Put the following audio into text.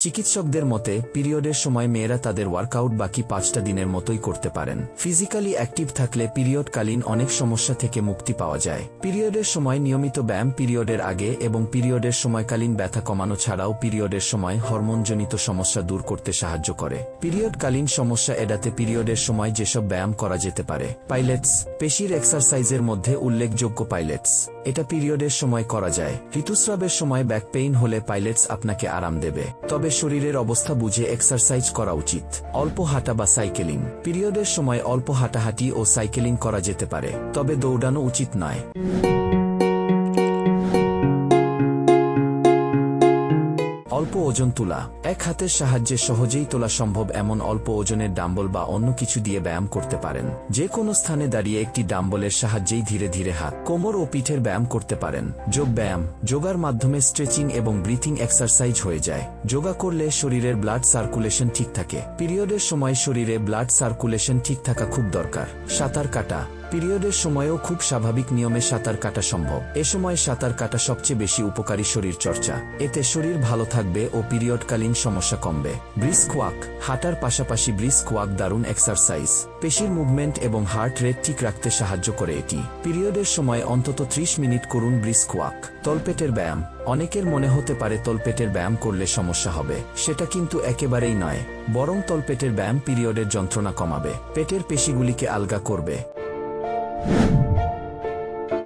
চিকিৎসকদের মতে, পিরিয়ডের সময় মেয়েরা তাদের ওয়ার্কআউট বাকি পাঁচটা দিনের মতোই করতে পারেন। ফিজিক্যালি অ্যাক্টিভ থাকলে পিরিয়ডকালীন অনেক সমস্যা থেকে মুক্তি পাওয়া যায়। পিরিয়ডের সময় নিয়মিত ব্যায়াম পিরিয়ডের আগে এবং পিরিয়ডের সময়কালীন ব্যথা কমানো ছাড়াও পিরিয়ডের সময় হরমোনজনিত সমস্যা দূর করতে সাহায্য করে। পিরিয়ডকালীন সমস্যা এড়াতে পিরিয়ডের সময় যেসব ব্যায়াম করা যেতে পারে। পাইলেটস। পেশির এক্সারসাইজের মধ্যে উল্লেখযোগ্য পাইলেটস। এটা পিরিয়ডের সময় করা যায়। ঋতুস্রাবের সময় ব্যাক পেইন হলে পাইলেটস আপনাকে আরাম দেবে। তবে শরীরের অবস্থা বুঝে এক্সারসাইজ করা উচিত। অল্প হাঁটা বা সাইকেলিং পিরিয়ডের সময় অল্প হাঁটাহাঁটি ও সাইকেলিং করা যেতে পারে, তবে দৌড়ানো উচিত নয়। অল্প ওজন তোলা। এক হাতের সাহায্যে সহজেই তোলা সম্ভব এমন অল্প ওজনের ডাম্বল বা অন্য কিছু দিয়ে ব্যায়াম করতে পারেন। যে কোনো স্থানে দাঁড়িয়ে একটি ডাম্বলের সাহায্যেই ধীরে ধীরে হাত, কোমর ও পিঠের ব্যায়াম করতে পারেন। যোগ ব্যায়াম, যোগার মাধ্যমে স্ট্রেচিং এবং ব্রিথিং এক্সারসাইজ হয়ে যায়। যোগা করলে শরীরের ব্লাড সার্কুলেশন ঠিক থাকে। পিরিয়ডের সময় শরীরে ব্লাড সার্কুলেশন ঠিক থাকা খুব দরকার। সাঁতার কাটা পিরিয়ডের সময়ও খুব স্বাভাবিক নিয়মে সাঁতার কাটা সম্ভব। এ সময় সাঁতার কাটা সবচেয়ে বেশি উপকারী শরীর চর্চা। এতে শরীর ভালো থাকবে ও পিরিয়ডকালীন সমস্যা কমবে। ব্রিস্ক ওয়াক, হাঁটার পাশাপাশি ব্রিস্ক ওয়াক দারুণ এক্সারসাইজ। পেশির মুভমেন্ট এবং হার্ট রেট ঠিক রাখতে সাহায্য করে এটি। পিরিয়ডের সময় অন্তত ত্রিশ মিনিট করুন ব্রিস্ক ওয়াক। তলপেটের ব্যায়াম, অনেকের মনে হতে পারে তলপেটের ব্যায়াম করলে সমস্যা হবে। সেটা কিন্তু একেবারেই নয়, বরং তলপেটের ব্যায়াম পিরিয়ডের যন্ত্রণা কমাবে। পেটের পেশিগুলিকে আলগা করবে। you